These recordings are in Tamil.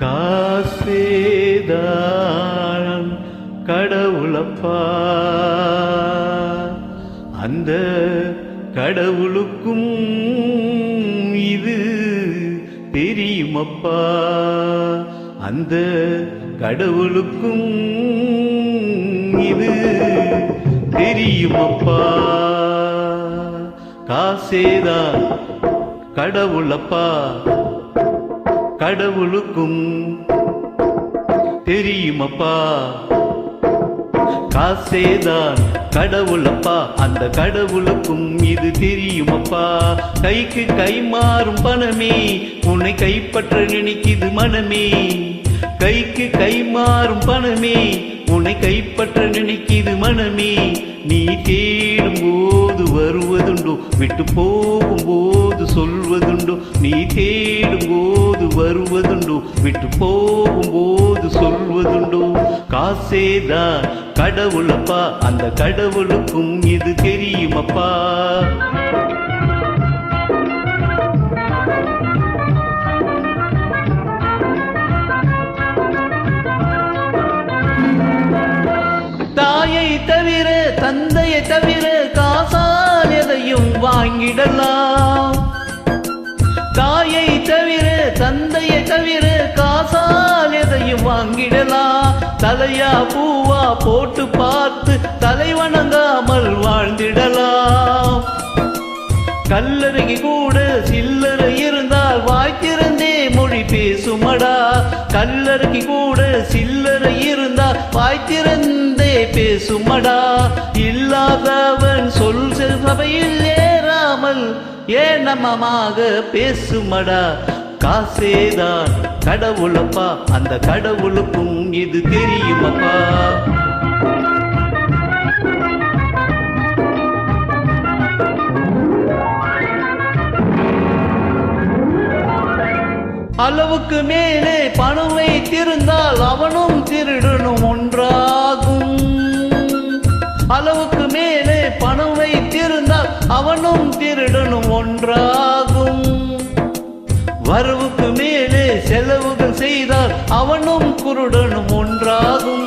காசேதான் கடவுளப்பா. அந்த கடவுளுக்கும் இது தெரியுமப்பா. அந்த கடவுளுக்கும் இது தெரியுமப்பா. காசேதான் கடவுளப்பா. கடவுளுக்கும் தெரியுமப்பா. காசேதான் கடவுளப்பா. அந்த கடவுளுக்கும் இது தெரியுமப்பா. கைக்கு கை மாறும் பணமே உன்னை கைப்பற்ற நினைக்குது மனமே. கைக்கு கை மாறும் பணமே உன்னை கைப்பற்ற நினைக்குது மனமே. நீ தேடும் போது வருவதுண்டோ விட்டு போகும் போது சொல்வதுண்டோ நீ தேடும் போது வருவதுண்டோ? விட்டு போகும்போது சொல்வதுண்டோ? காசேதா கடவுளப்பா அந்த கடவுளுக்கும் இது தெரியுமப்பா. தாயை தவிர தந்தையை தவிர காசால் எதையும் வாங்கிடலாம் வாங்கிடலாம் தலையா பூவா போட்டு பார்த்து தலை வணங்காமல் வாழ்ந்திடலாம் கல்லறைக்கு கூட சில்லறை இருந்தால் வாய்த்திருந்தே மொழி பேசுமடா? கல்லறைக்கு கூட சில்லறை இருந்தால் வாய்த்திருந்தே பேசுமடா? இல்லாதவன் சொல் சபையில் ஏறாமல் ஏனமமாக பேசுமடா? காசேதான். கடவுளப்பா அந்த கடவுளுக்கும் இது தெரியுமப்பா. அளவுக்கு மேலே பணம் வைத்திருந்தால் அவனும் திருடனும் ஒன்றாகும். அளவுக்கு மேலே பணம் வைத்திருந்தால் அவனும் திருடனும் ஒன்றாகும். வரவுக்கு மேலே செலவுகள் செய்தால் அவனும் குருடனும் ஒன்றாகும்.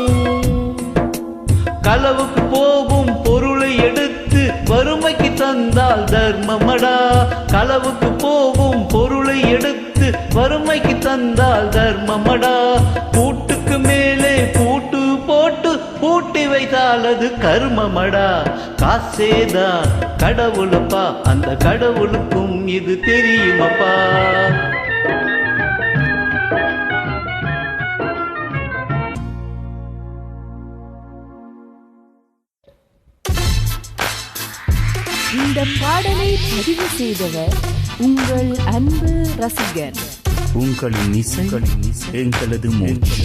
களவுக்கு போகும் பொருளை எடுத்து வறுமைக்கு தந்தால் தர்மமடா. களவுக்கு போகும் பொருளை எடுத்து வறுமைக்கு தந்தால் தர்மமடா. பூட்டுக்கு மேலே பூட்டு போட்டு பூட்டி வைத்தால் அது கர்மமடா. காசேதான் கடவுளப்பா அந்த கடவுளுக்கும் இது தெரியுமப்பா. இந்த பாடலை பதிவு செய்தவர் உங்கள் அன்பு ரசிகர் உங்களின் இசை எங்களது மூச்சு.